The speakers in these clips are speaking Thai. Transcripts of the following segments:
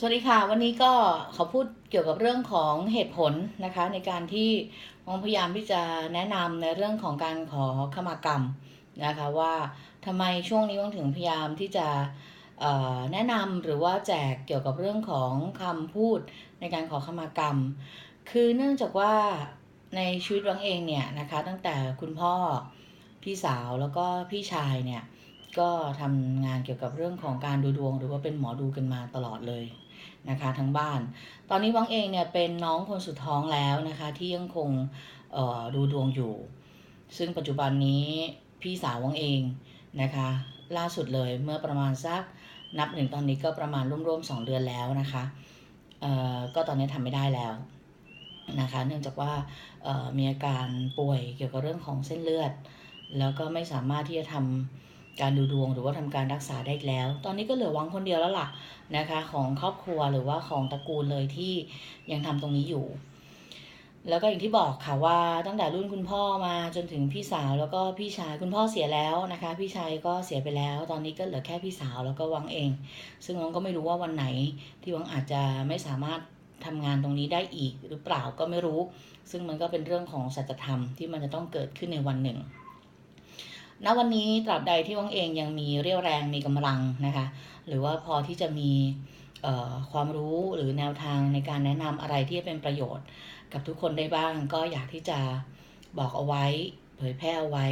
สวัสดีค่ะ วันนี้ก็เขาพูดเกี่ยวกับเรื่องของเหตุผลนะคะ ในการที่มองพยายามที่จะแนะนำในเรื่องของการขอขมากรรมนะคะว่าทำไมช่วงนี้ต้องถึงพยายามที่จะแนะนำหรือว่าแจกเกี่ยวกับเรื่องของคำพูดในการขอขมากรรม คือเนื่องจากว่าในชีวิตวังเองเนี่ยนะคะตั้งแต่คุณพ่อพี่สาวแล้วก็พี่ชายเนี่ย ก็ทำงานเกี่ยวกับเรื่องของการดูดวง หรือว่าเป็นหมอดูกันมาตลอดเลยนะคะทั้งบ้าน ตอนนี้วังเองเนี่ยเป็นน้องคนสุดท้องแล้วนะคะที่ยังคงดูดวงอยู่ ซึ่งปัจจุบันนี้พี่สาววังเองนะคะล่าสุดเลยเมื่อประมาณสักนับหนึ่งตอนนี้ก็ประมาณร่วมๆสองเดือนแล้วนะคะก็ตอนนี้ทำไม่ได้แล้วนะคะเนื่องจากว่ามีอาการป่วยเกี่ยวกับเรื่องของเส้นเลือด แล้วก็ไม่สามารถที่จะทำ การดูดวงหรือว่าทำการรักษาได้อีกแล้ว ตอนนี้ก็เหลือวังคนเดียวแล้วล่ะนะคะ ของครอบครัวหรือว่าของตระกูลเลยที่ยังทำตรงนี้อยู่ แล้วก็อย่างที่บอกค่ะว่าตั้งแต่รุ่นคุณพ่อมาจนถึงพี่สาวแล้วก็พี่ชายคุณพ่อเสียแล้วนะคะ พี่ชายก็เสียไปแล้ว ตอนนี้ก็เหลือแค่พี่สาวแล้วก็วังเอง ซึ่งวังก็ไม่รู้ว่าวันไหนที่วังอาจจะไม่สามารถทำงานตรงนี้ได้อีกหรือเปล่าก็ไม่รู้ ซึ่งมันก็เป็นเรื่องของสัจธรรมที่มันจะต้องเกิดขึ้นในวันหนึ่ง ณวันนี้ตราบใดที่วังเองยังมีเรี่ยวแรงมีกำลังนะคะ หรือว่าพอที่จะมีความรู้หรือแนวทางในการแนะนำอะไรที่เป็นประโยชน์ กับทุกคนได้บ้าง ก็อยากที่จะบอกเอาไว้ เผยแพร่เอาไว้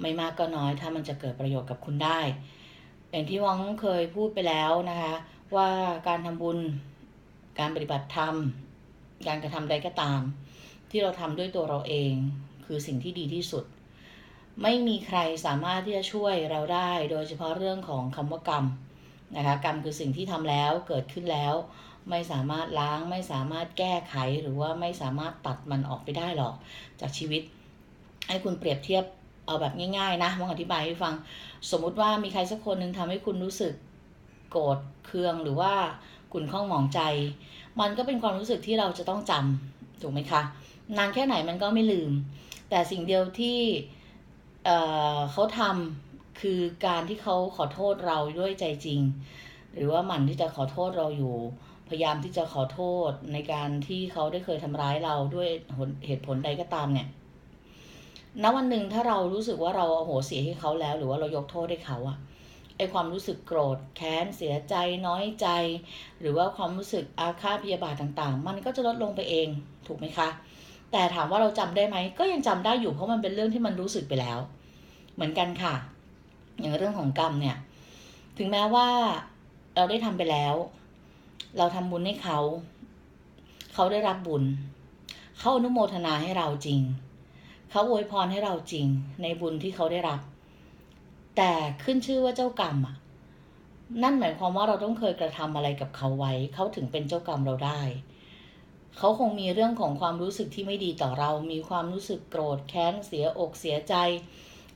ไม่มากก็น้อย ถ้ามันจะเกิดประโยชน์กับคุณได้อย่างที่วังเคยพูดไปแล้วนะคะ ว่าการทำบุญการปฏิบัติธรรม การกระทำใดก็ตาม ที่เราทำด้วยตัวเราเอง คือสิ่งที่ดีที่สุด ไม่มีใครสามารถที่จะช่วยเราได้ โดยเฉพาะเรื่องของคำว่ากรรมนะคะกรรมคือสิ่งที่ทำแล้วเกิดขึ้นแล้ว ไม่สามารถล้างไม่สามารถแก้ไขหรือว่าไม่สามารถตัดมันออกไปได้หรอกจากชีวิต ให้คุณเปรียบเทียบเอาแบบง่ายๆนะมองอธิบายให้ฟัง สมมุติว่ามีใครสักคนหนึ่งทำให้คุณรู้สึกโกรธเคืองหรือว่าขุ่นข้องหมองใจ มันก็เป็นความรู้สึกที่เราจะต้องจำถูกไหมคะนานแค่ไหนมันก็ไม่ลืม แต่สิ่งเดียวที่ เอ่อเขาทำคือการที่เขาขอโทษเราด้วยใจจริง หรือว่าหมั่นที่จะขอโทษเราอยู่ พยายามที่จะขอโทษในการที่เขาได้เคยทำร้ายเราด้วยเหตุผลใดก็ตามเนี่ยณวันหนึ่งถ้าเรารู้สึกว่าเราโอโหสิให้เขาแล้ว หรือว่าเรายกโทษให้เขาอะไอความรู้สึกโกรธแค้นเสียใจน้อยใจ หรือว่าความรู้สึกอาฆาตพยาบาทต่างๆ มันก็จะลดลงไปเองถูกไหมคะ แต่ถามว่าเราจำได้ไหมก็ยังจำได้อยู่เพราะมันเป็นเรื่องที่มันรู้สึกไปแล้ว เหมือนกันค่ะ อย่างเรื่องของกรรมเนี่ย ถึงแม้ว่าเราได้ทำไปแล้ว เราทำบุญให้เขา เขาได้รับบุญ เขาอนุโมทนาให้เราจริง เขาอวยพรให้เราจริง ในบุญที่เขาได้รับ แต่ขึ้นชื่อว่าเจ้ากรรมอะนั่นหมายความว่าเราต้องเคยกระทำอะไรกับเขาไว้ เขาถึงเป็นเจ้ากรรมเราได้ เขาคงมีเรื่องของความรู้สึกที่ไม่ดีต่อเรา มีความรู้สึกโกรธแค้นเสียอกเสียใจ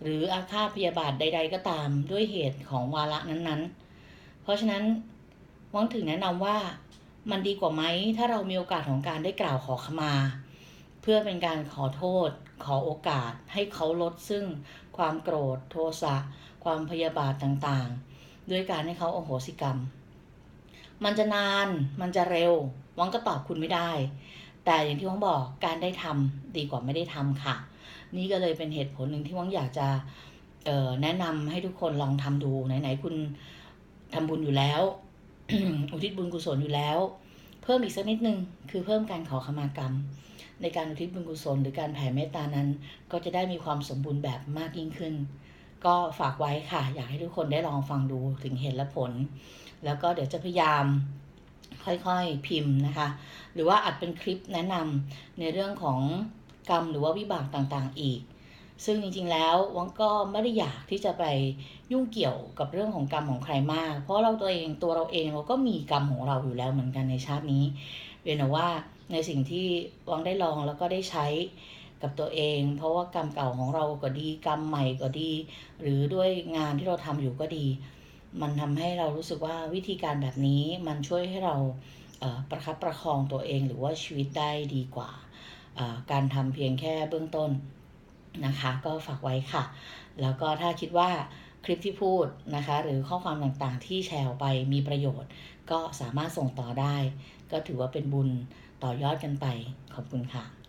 หรืออาฆาตพยาบาทใด ๆ ก็ตามด้วยเหตุของวาระนั้นๆ เพราะฉะนั้นวังถึงแนะนำว่ามันดีกว่าไหมถ้าเรามีโอกาสของการได้กล่าวขอขมา เพื่อเป็นการขอโทษ ขอโอกาสให้เขาลดซึ่งความโกรธโทสะความพยาบาทต่างๆ ด้วยการให้เขาโอโหสิกรรม มันจะนานมันจะเร็ว วังก็ตอบคุณไม่ได้ แต่อย่างที่วังบอกการได้ทำดีกว่าไม่ได้ทำค่ะ นี่ก็เลยเป็นเหตุผลหนึ่งที่วังอยากจะแนะนำให้ทุกคนลองทำดูไหนๆคุณทำบุญอยู่แล้ว อุทิศบุญกุศลอยู่แล้ว เพิ่มอีกสักนิดนึงคือเพิ่มการขอขมากรรม ในการอุทิศบุญกุศลหรือการแผ่เมตตานั้น ก็จะได้มีความสมบูรณ์แบบมากยิ่งขึ้น ก็ฝากไว้ค่ะ อยากให้ทุกคนได้ลองฟังดูถึงเหตุและผล แล้วก็เดี๋ยวจะพยายาม ค่อยๆพิมพ์นะคะ หรือว่าอัดเป็นคลิปแนะนำในเรื่องของกรรมหรือว่าวิบากต่างๆอีก ซึ่งจริงๆแล้ววังก็ไม่ได้อยากที่จะไปยุ่งเกี่ยวกับเรื่องของกรรมของใครมาก เพราะเราตัวเองตัวเราเองเราก็มีกรรมของเราอยู่แล้วเหมือนกันในชาตินี้เพียงแต่ว่าในสิ่งที่วังได้ลองแล้วก็ได้ใช้กับตัวเอง เพราะว่ากรรมเก่าของเราก็ดีกรรมใหม่ก็ดี หรือด้วยงานที่เราทำอยู่ก็ดี มันทำให้เรารู้สึกว่าวิธีการแบบนี้มันช่วยให้เราเประคับประคองตัวเองหรือว่าชีวิตได้ดีกว่าการทำเพียงแค่เบื้องต้นนะคะ ก็ฝากไว้ค่ะ แล้วก็ถ้าคิดว่าคลิปที่พูดนะคะ หรือข้อความต่างๆที่แชร์ออกไปมีประโยชน์ ก็สามารถส่งต่อได้ ก็ถือว่าเป็นบุญต่อยอดกันไป ขอบคุณค่ะ